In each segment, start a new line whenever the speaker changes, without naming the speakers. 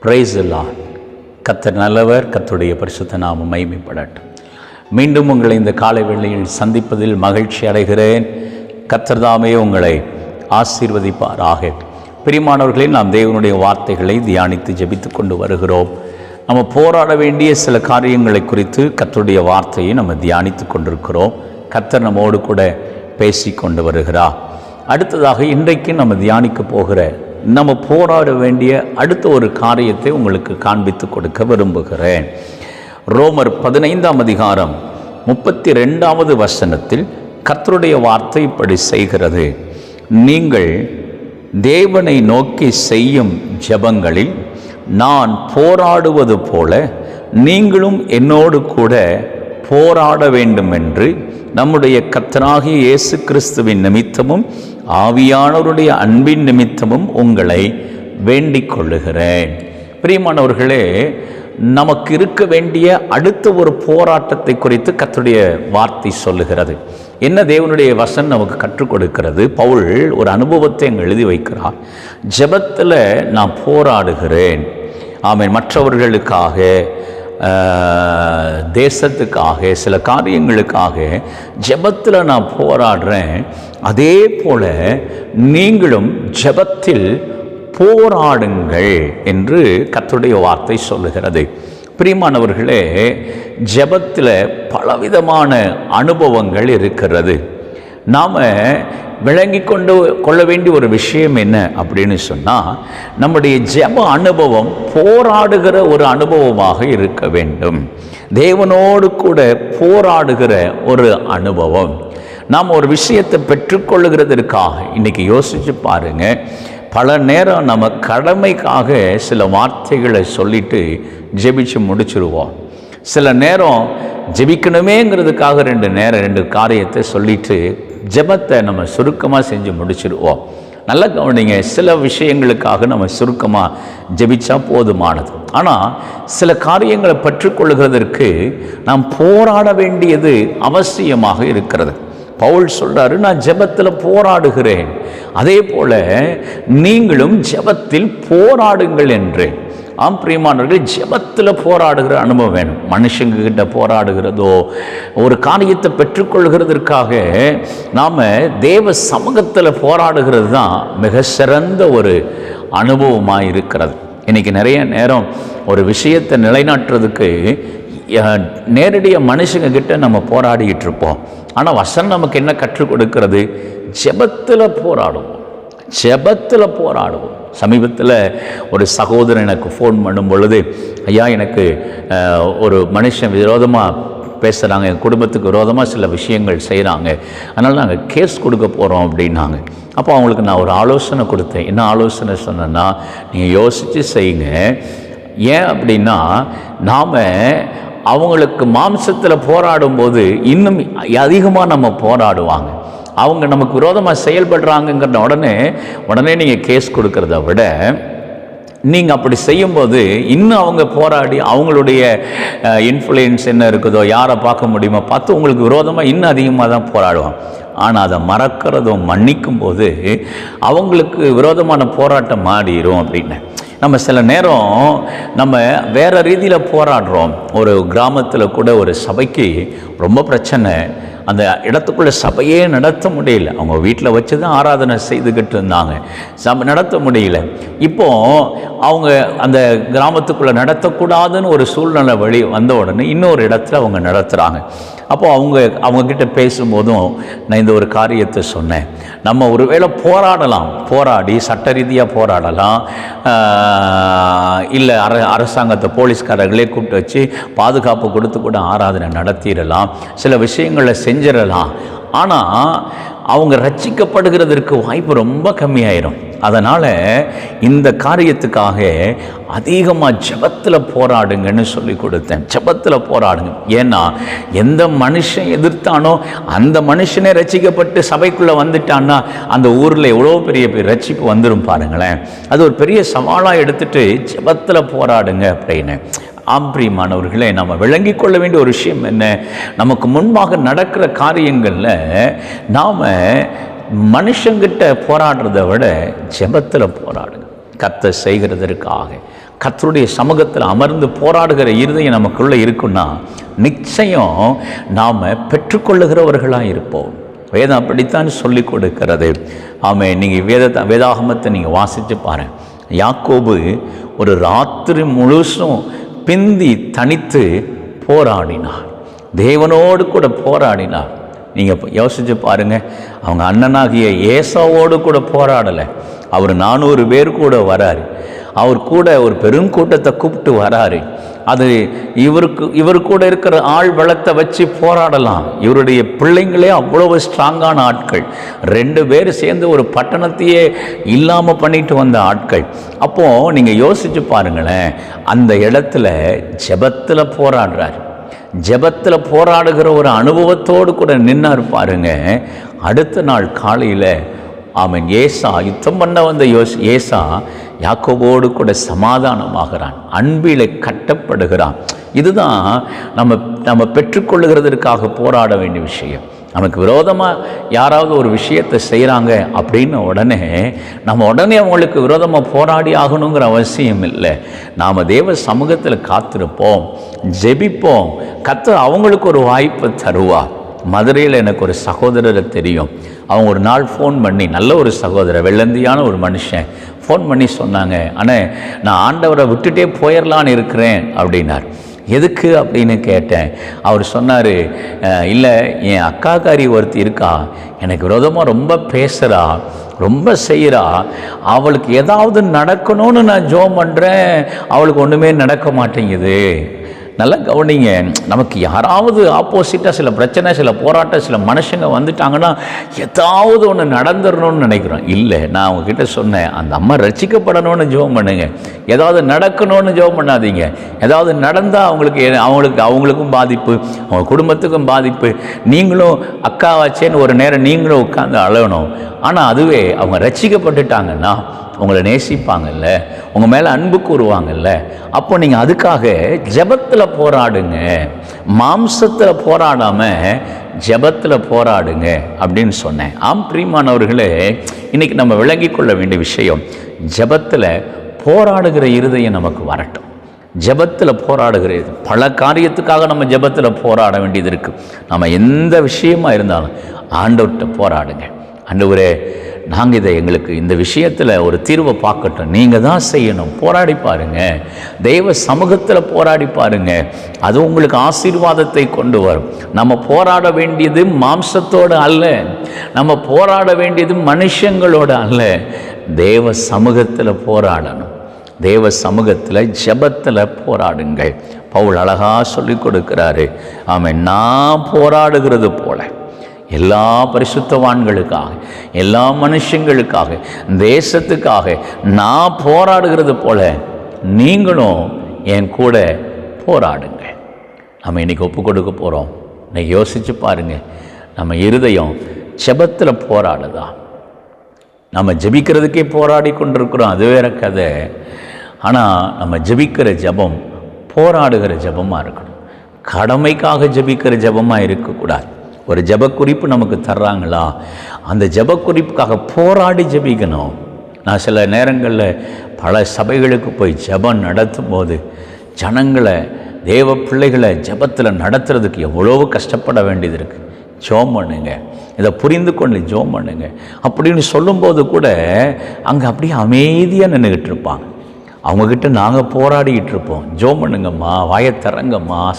Price எல்லாம் கத்தர் நல்லவர் கத்துடைய பரிசுத்த நாமம் மைமைப்படட்டும் மீண்டும் உங்களை இந்த காலை வேளையில் சந்திப்பதில் மகிழ்ச்சி அடைகிறேன். கத்தர்தாமே உங்களை ஆசீர்வதிப்பாராக. பிரிமானவர்களே நாம் தேவனுடைய வார்த்தைகளை தியானித்து ஜபித்து கொண்டு வருகிறோம். நம்ம போராட வேண்டிய சில காரியங்களை குறித்து கத்தருடைய வார்த்தையை நம்ம தியானித்து கொண்டிருக்கிறோம். கத்தர் நம்மோடு கூட பேசி கொண்டு வருகிறார். அடுத்ததாக இன்றைக்கு நம்ம தியானிக்க போகிற நம்ம போராட வேண்டிய அடுத்த ஒரு காரியத்தை உங்களுக்கு காண்பித்து கொடுக்க விரும்புகிறேன். ரோமர் பதினைந்தாம் அதிகாரம் முப்பத்தி ரெண்டாவது வசனத்தில் கர்த்தருடைய வார்த்தை இப்படி செய்கிறது. நீங்கள் தேவனை நோக்கி செய்யும் ஜெபங்களில் நான் போராடுவது போல நீங்களும் என்னோடு கூட போராட வேண்டும் என்று நம்முடைய கத்தனாகிய இயேசு கிறிஸ்துவின் நிமித்தமும் ஆவியானவருடைய அன்பின் நிமித்தமும் உங்களை வேண்டிக் கொள்ளுகிறேன் பிரியமானவர்களே நமக்கு இருக்க வேண்டிய அடுத்த ஒரு போராட்டத்தை குறித்து கத்துடைய வார்த்தை சொல்லுகிறது. என்ன தேவனுடைய வசன் நமக்கு கற்றுக் கொடுக்கிறது? பவுல் ஒரு அனுபவத்தை அங்கே எழுதி வைக்கிறார். ஜெபத்தில் நான் போராடுகிறேன். ஆமேன். மற்றவர்களுக்காக தேசத்துக்காக சில காரியங்களுக்காக ஜெபத்தில் நான் போராடுறேன். அதே போல நீங்களும் ஜெபத்தில் போராடுங்கள் என்று கத்துடைய வார்த்தை சொல்லுகிறது. பிரியமானவர்களே ஜெபத்தில் பலவிதமான அனுபவங்கள் இருக்கிறது. நாம் விளங்கி கொண்டு கொள்ள வேண்டிய ஒரு விஷயம் என்ன அப்படின்னு சொன்னால் நம்முடைய ஜெப அனுபவம் போராடுகிற ஒரு அனுபவமாக இருக்க வேண்டும். தேவனோடு கூட போராடுகிற ஒரு அனுபவம். நாம் ஒரு விஷயத்தை பெற்றுக்கொள்ளுகிறதற்காக இன்றைக்கி யோசித்து பாருங்க பல நேரம் நம்ம கடமைக்காக சில வார்த்தைகளை சொல்லிட்டு ஜெபிச்சு முடிச்சிருவோம். சில நேரம் ஜெபிக்கணுமேங்கிறதுக்காக ரெண்டு நேரம் ரெண்டு காரியத்தை சொல்லிட்டு ஜெபத்தை நம்ம சுருக்கமாக செஞ்சு முடிச்சிடுவோம். நல்லா கவனிங்க சில விஷயங்களுக்காக நம்ம சுருக்கமாக ஜபிச்சா போதுமானது. ஆனால் சில காரியங்களை பற்றுக்கொள்கிறதற்கு நாம் போராட வேண்டியது அவசியமாக இருக்கிறது. பவுல் சொல்கிறாரு நான் ஜெபத்தில் போராடுகிறேன். அதே போல் நீங்களும் ஜெபத்தில் போராடுங்கள் என்றேன் ஆம் பிரியமானவர்கள் ஜெபத்தில் போராடுகிற அனுபவம் வேணும். மனுஷங்க கிட்ட போராடுகிறதோ ஒரு காரியத்தை பெற்றுக்கொள்கிறதற்காக நாம் தேவ சமூகத்தில் போராடுகிறது தான் மிக சிறந்த ஒரு அனுபவமாக இருக்கிறது. இன்றைக்கி நிறைய நேரம் ஒரு விஷயத்தை நிலைநாட்டுறதுக்கு நேரடியாக மனுஷங்க கிட்ட நம்ம போராடிக்கிட்டு இருப்போம். ஆனால் வசனம் நமக்கு என்ன கற்றுக் கொடுக்கிறது? ஜெபத்தில் போராடுவோம். ஜெபத்தில் போராடுவோம். சமீபத்தில் ஒரு சகோதரன் எனக்கு ஃபோன் பண்ணும் பொழுது ஐயா எனக்கு ஒரு மனுஷன் விரோதமாக பேசுகிறாங்க என் குடும்பத்துக்கு விரோதமாக சில விஷயங்கள் செய்கிறாங்க அதனால் நாங்கள் கேஸ் கொடுக்க போகிறோம் அப்படின்னாங்க. அப்போ அவங்களுக்கு நான் ஒரு ஆலோசனை கொடுத்தேன். என்ன ஆலோசனை சொன்னேன்னா நீங்கள் யோசித்து செய்யுங்க. ஏன் அப்படின்னா நாம் அவங்களுக்கு மாம்சத்தில் போராடும்போது இன்னும் அதிகமாக நம்ம போராடுவாங்க. அவங்க நமக்கு விரோதமாக செயல்படுறாங்கங்கிற உடனே உடனே நீங்கள் கேஸ் கொடுக்கறத விட நீங்கள் அப்படி செய்யும்போது இன்னும் அவங்க போராடி அவங்களுடைய இன்ஃப்ளூயன்ஸ் என்ன இருக்குதோ யாரை பார்க்க முடியுமோ பார்த்து உங்களுக்கு விரோதமாக இன்னும் அதிகமாக தான் போராடுவோம் ஆனால் அதை மறக்கிறதும் மன்னிக்கும் போது அவங்களுக்கு விரோதமான போராட்டம் மாறிடும் அப்படின்னு. நம்ம சில நேரம் நம்ம வேறு ரீதியில் போராடுறோம். ஒரு கிராமத்தில் கூட ஒரு சபைக்கு ரொம்ப பிரச்சனை. அந்த இடத்துக்குள்ள சபையே நடத்த முடியல. அவங்க வீட்டில் வச்சு தான் ஆராதனை செய்துக்கிட்டு இருந்தாங்க. சபை நடத்த முடியல. இப்போ அவங்க அந்த கிராமத்துக்குள்ளே நடத்தக்கூடாதுன்னு ஒரு சூழ்நிலை வழி வந்த உடனே இன்னொரு இடத்துல அவங்க நடத்துகிறாங்க அப்போது அவங்க அவங்கக்கிட்ட பேசும்போதும் நான் இந்த ஒரு காரியத்தை சொன்னேன். நம்ம ஒருவேளை போராடலாம். போராடி சட்ட ரீதியாக போராடலாம். இல்லை அர அரசாங்கத்தை போலீஸ்காரர்களே கூப்பிட்டு வச்சு பாதுகாப்பு கொடுத்து கூட ஆராதனை நடத்திடலாம். சில விஷயங்களை செஞ்சிடலாம். ஆனால் அவங்க ரட்சிக்கப்படுகிறதற்கு வாய்ப்பு ரொம்ப கம்மியாயிரும். அதனால் இந்த காரியத்துக்காக அதிகமாக ஜெபத்தில் போராடுங்கன்னு சொல்லி கொடுத்தேன். ஜெபத்தில் போராடுங்க. ஏன்னா எந்த மனுஷன் எதிர்த்தானோ அந்த மனுஷனே ரசிக்கப்பட்டு சபைக்குள்ளே வந்துட்டான்னா அந்த ஊரில் எவ்வளோ பெரிய ரட்சிப்பு வந்துடும் பாருங்களேன். அது ஒரு பெரிய சவாலாக எடுத்துட்டு ஜெபத்தில் போராடுங்க அப்படின்னு. ஆம்பிரியமானவர்களே நம்ம விளங்கி கொள்ள வேண்டிய ஒரு விஷயம் என்ன? நமக்கு முன்பாக நடக்கிற காரியங்களில் நாம் மனுஷங்கிட்ட போராடுறதை விட ஜெபத்தில் போராடுங்க கத்தை செய்கிறதற்காக. கத்தருடைய சமூகத்தில் அமர்ந்து போராடுகிற இருதயம் நமக்குள்ளே இருக்குன்னா நிச்சயம் நாம் பெற்றுக்கொள்ளுகிறவர்களாக இருப்போம். வேதம் அப்படித்தான் சொல்லி கொடுக்கிறது. ஆமே நீங்கள் வேதத்தை வேதாகமத்தை நீங்கள் வாசித்து பாருங்க. யாக்கோபு ஒரு ராத்திரி முழுசும் பிந்தி தனித்து போராடினார். தேவனோடு கூட போராடினார். நீங்கள் யோசிச்சு பாருங்கள் அவங்க அண்ணனாகிய ஏசாவோடு கூட போராடலை. அவர் நானூறு பேர் கூட வராரு. அவர் கூட ஒரு பெருங்கூட்டத்தை கூப்பிட்டு வராரு. அது இவருக்கு இவர் கூட இருக்கிற ஆள் பலத்தை வச்சு போராடலாம். இவருடைய பிள்ளைங்களே அவ்வளவு ஸ்ட்ராங்கான ஆட்கள். ரெண்டு பேர் சேர்ந்து ஒரு பட்டணத்தையே இல்லாமல் பண்ணிட்டு வந்த ஆட்கள். அப்போது நீங்கள் யோசிச்சு பாருங்களேன். அந்த இடத்துல ஜெபத்தில் போராடுறாரு. ஜெபத்தில் போராடுகிற ஒரு அனுபவத்தோடு கூட நின்னார் பாருங்க. அடுத்த நாள் காலையில் அவன் ஏசா யுத்தம் பண்ண வந்த யோஸ் ஏசா யாக்கோபோடு கூட சமாதானமாகிறான். அன்பிலே கட்டப்படுகிறான். இதுதான் நம்ம நம்ம பெற்றுக்கொள்ளுகிறதற்காக போராட வேண்டிய விஷயம். நமக்கு விரோதமாக யாராவது ஒரு விஷயத்தை செய்கிறாங்க அப்படின்னு உடனே நம்ம உடனே அவங்களுக்கு விரோதமாக போராடி ஆகணுங்கிற அவசியம் இல்லை. நாம் தேவ சமூகத்தில் காத்திருப்போம் ஜெபிப்போம். கத்து அவங்களுக்கு ஒரு வாய்ப்பை தருவா. மதுரையில் எனக்கு ஒரு சகோதரரை தெரியும். அவங்க ஒரு நாள் ஃபோன் பண்ணி நல்ல ஒரு சகோதரர் வெள்ளந்தியான ஒரு மனுஷன். ஃபோன் பண்ணி சொன்னாங்க ஆனால் நான் ஆண்டவரை விட்டுட்டே போயிடலான்னு இருக்கிறேன் அப்படின்னார். எதுக்கு அப்படின்னு கேட்டேன். அவர் சொன்னார் இல்லை என் அக்காக்காரி ஒருத்தி இருக்கா எனக்கு விரோதமாக ரொம்ப பேசுகிறா ரொம்ப செய்கிறா அவளுக்கு ஏதாவது நடக்கணும்னு நான் ஜோம் பண்ணுறேன் அவளுக்கு ஒன்றுமே நடக்க மாட்டேங்குது. நல்லா கவனிங்க நமக்கு யாராவது ஆப்போசிட்டாக சில பிரச்சனை சில போராட்டம் சில மனுஷங்க வந்துட்டாங்கன்னா ஏதாவது ஒன்று நடந்துடணும்னு நினைக்கிறோம். இல்லை நான் அவங்கக்கிட்ட சொன்னேன் அந்த அம்மா ரசிக்கப்படணும்னு ஜெபம் பண்ணுங்க. ஏதாவது நடக்கணும்னு ஜெபம் பண்ணாதீங்க. ஏதாவது நடந்தால் அவங்களுக்கு அவங்களுக்கு அவங்களுக்கும் பாதிப்பு அவங்க குடும்பத்துக்கும் பாதிப்பு. நீங்களும் அக்கா வச்சேன்னு ஒரு நேரம் நீங்களும் உட்காந்து அழகணும் ஆனால் அதுவே அவங்க ரசிக்கப்பட்டுட்டாங்கன்னா உங்களை நேசிப்பாங்கல்ல உங்கள் மேலே அன்பு கூறுவாங்கல்ல அப்போ நீங்கள் அதுக்காக ஜெபத்தில் போராடுங்க. மாம்சத்தில் போராடாமல் ஜபத்தில் போராடுங்க அப்படின்னு சொன்னேன். ஆம் பிரியமானவர்களே இன்றைக்கி நம்ம விளங்கி கொள்ள வேண்டிய விஷயம் ஜபத்தில் போராடுகிற இருதயம் நமக்கு வரட்டும். ஜபத்தில் போராடுகிற இது பல காரியத்துக்காக நம்ம ஜபத்தில் போராட வேண்டியது இருக்குது நம்ம எந்த விஷயமா இருந்தாலும் ஆண்டவர்கிட்ட போராடுங்க. ஆண்டவரே நாங்கள் இதை எங்களுக்கு இந்த விஷயத்தில் ஒரு தீர்வை பார்க்கட்டும். நீங்கள் தான் செய்யணும். போராடி பாருங்கள் தெய்வ சமூகத்தில் போராடி பாருங்கள் அது உங்களுக்கு ஆசீர்வாதத்தை கொண்டு வரும். நம்ம போராட வேண்டியது மாம்சத்தோடு அல்ல. நம்ம போராட வேண்டியது மனுஷங்களோடு அல்ல. தேவ சமூகத்தில் போராடணும். தேவ சமூகத்தில் ஜெபத்தில் போராடுங்கள். பவுல் அழகாக சொல்லி கொடுக்கிறாரு. ஆமாம் நான் போராடுகிறது போல. எல்லா பரிசுத்தவான்களுக்காக எல்லா மனுஷங்களுக்காக தேசத்துக்காக நான் போராடுகிறது போல நீங்களும் என் கூட போராடுங்க நம்ம இன்னைக்கு ஒப்பு கொடுக்க போகிறோம் இன்னைக்கு யோசித்து பாருங்கள் நம்ம இருதயம் ஜெபத்தில் போராடுதா? நம்ம ஜெபிக்கிறதுக்கே போராடி கொண்டிருக்கிறோம். அது வேற கதை. ஆனால் நம்ம ஜெபிக்கிற ஜெபம் போராடுகிற ஜெபமாக இருக்கணும். கடமைக்காக ஜெபிக்கிற ஜெபமாக இருக்கக்கூடாது. ஒரு ஜெப குறிப்பு நமக்கு தர்றாங்களா? அந்த ஜெப குறிப்புக்காக போராடி ஜெபிக்கணும். நான் சில நேரங்களில் பல சபைகளுக்கு போய் ஜெபம் நடத்தும் போது ஜனங்களை தேவ பிள்ளைகளை ஜெபத்தில் நடத்துறதுக்கு எவ்வளோ கஷ்டப்பட வேண்டியது இருக்குது ஜோம் பண்ணுங்க. இதை புரிந்து கொண்டு ஜோம் பண்ணுங்க. அப்படின்னு சொல்லும்போது கூட அங்கே அப்படியே அமைதியாக நின்றுக்கிட்டு இருப்பாங்க. அவங்கக்கிட்ட நாங்கள் போராடிக்கிட்டு இருப்போம். ஜோம் பண்ணுங்கம்மா வாயை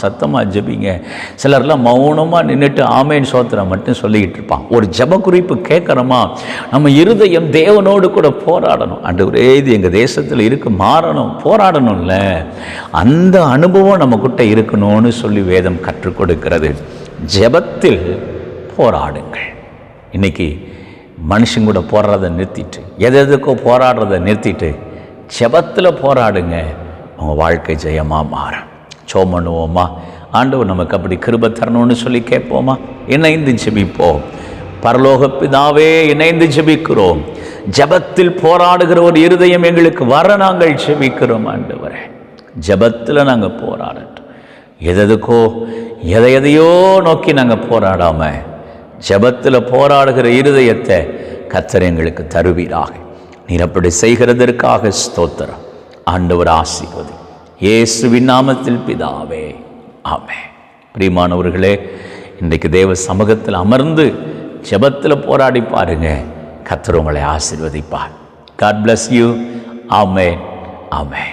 சத்தமாக ஜெபிங்க. சிலர்லாம் மௌனமாக நின்றுட்டு ஆமேன் சோத்திரம் மட்டும் சொல்லிக்கிட்டு இருப்பான் ஒரு ஜெப குறிப்பு கேட்குறோமா நம்ம இருதயம் தேவனோடு கூட போராடணும். அண்டு ஒரே இது எங்கள் தேசத்தில் இருக்கு மாறணும் போராடணும்ல. அந்த அனுபவம் நம்மக்கிட்ட இருக்கணும்னு சொல்லி வேதம் கற்றுக் கொடுக்கிறது. ஜெபத்தில் போராடுங்கள். இன்னைக்கு மனுஷங்க கூட போராடுறதை நிறுத்திட்டு எது எதுக்கோ போராடுறதை நிறுத்திட்டு ஜெபத்தில் போராடுங்க உங்கள் வாழ்க்கை ஜெயமாக மாறும். சோம் பண்ணுவோமா ஆண்டவர் நமக்கு அப்படி கிருப தரணும்னு சொல்லி கேட்போமா? இணைந்து ஜெபிப்போம். பரலோக பிதாவே இணைந்து ஜெபிக்கிறோம். ஜெபத்தில் போராடுகிற ஒரு இருதயம் எங்களுக்கு வர நாங்கள் ஜெபிக்கிறோம் ஆண்டவரே. ஜெபத்தில் நாங்கள் போராடட்டும். எதெதுக்கோ எதை எதையோ நோக்கி நாங்கள் போராடாமல் ஜெபத்தில் போராடுகிற இருதயத்தை கத்தர் எங்களுக்கு தருவீராக. நீர் அப்படி செய்கிறதற்காக ஸ்தோத்திரம். ஆண்டவர் ஆசீர்வதி. இயேசுவின் நாமத்தில் பிதாவே. ஆமே பிரியமானவர்களே இன்றைக்கு தேவ சமூகத்தில் அமர்ந்து ஜெபத்தில் போராடி பாருங்க. கர்த்தர் ஆசிர்வதிப்பார் ஆசீர்வதிப்பார். காட் பிளஸ் யூ ஆமே ஆமே